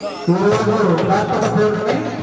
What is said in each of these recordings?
ఈరోజు కార్తీక పౌర్ణమి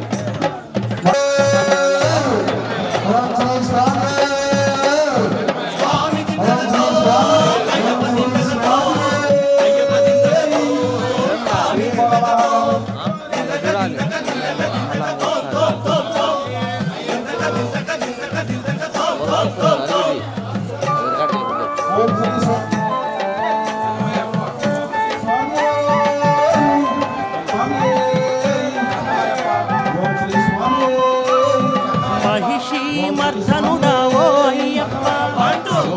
మర్ధనుడావో అయ్యప్ప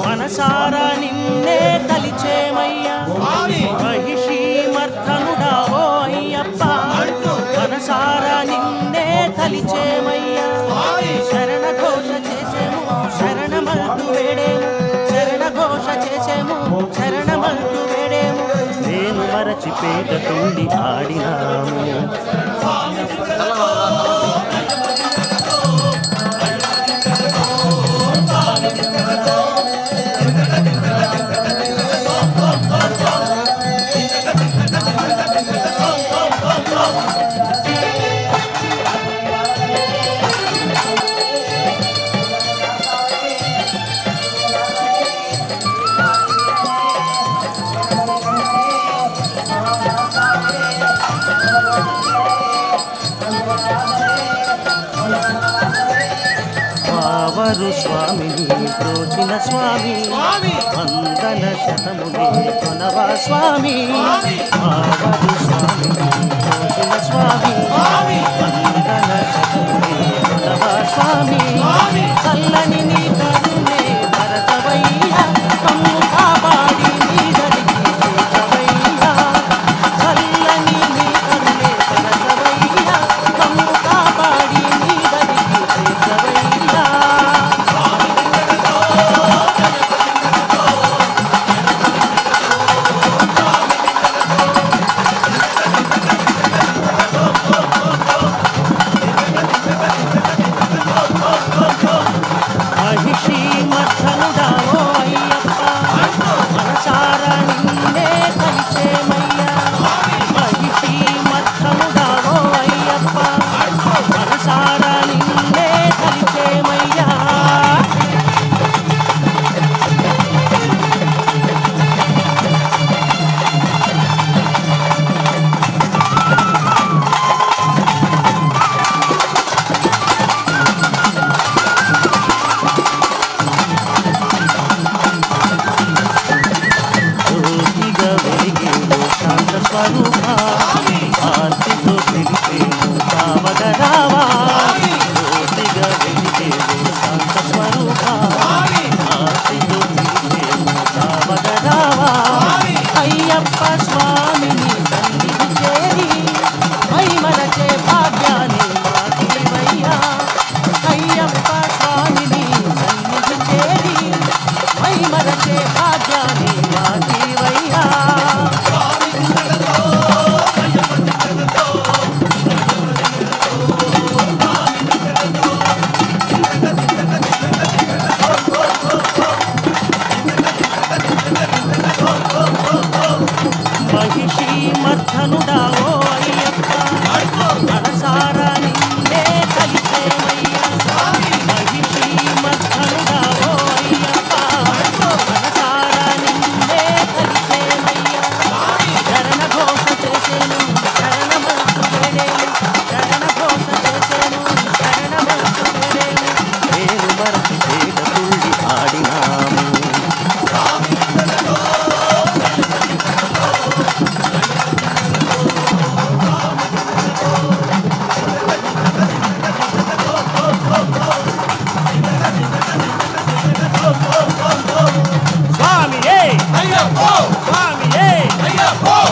మనసారా నిన్నే తలిచేమయ్యా. మహిషి మర్ధనుడావో అయ్యప్ప మనసారా నిన్నే తలిచేమయ్యా. శరణ ఘోష చేసేము శరణమంటూ వేడేము. శరణ ఘోష చేసేము శరణమంటూ వేడేము. నేను మరచి పేట తుండి ఆడినాము. వావరు స్వామిని ప్రోచిన స్వామి. వందన శతమునే కొనవా స్వామి. వావరు స్వామిని ప్రోచిన స్వామి. వందన శతమునే కొనవా స్వామి. చల్లని నీ కరుణే భరతవయ్యా స్వామి ఏ స్వామి ఏ స్వామి శరణం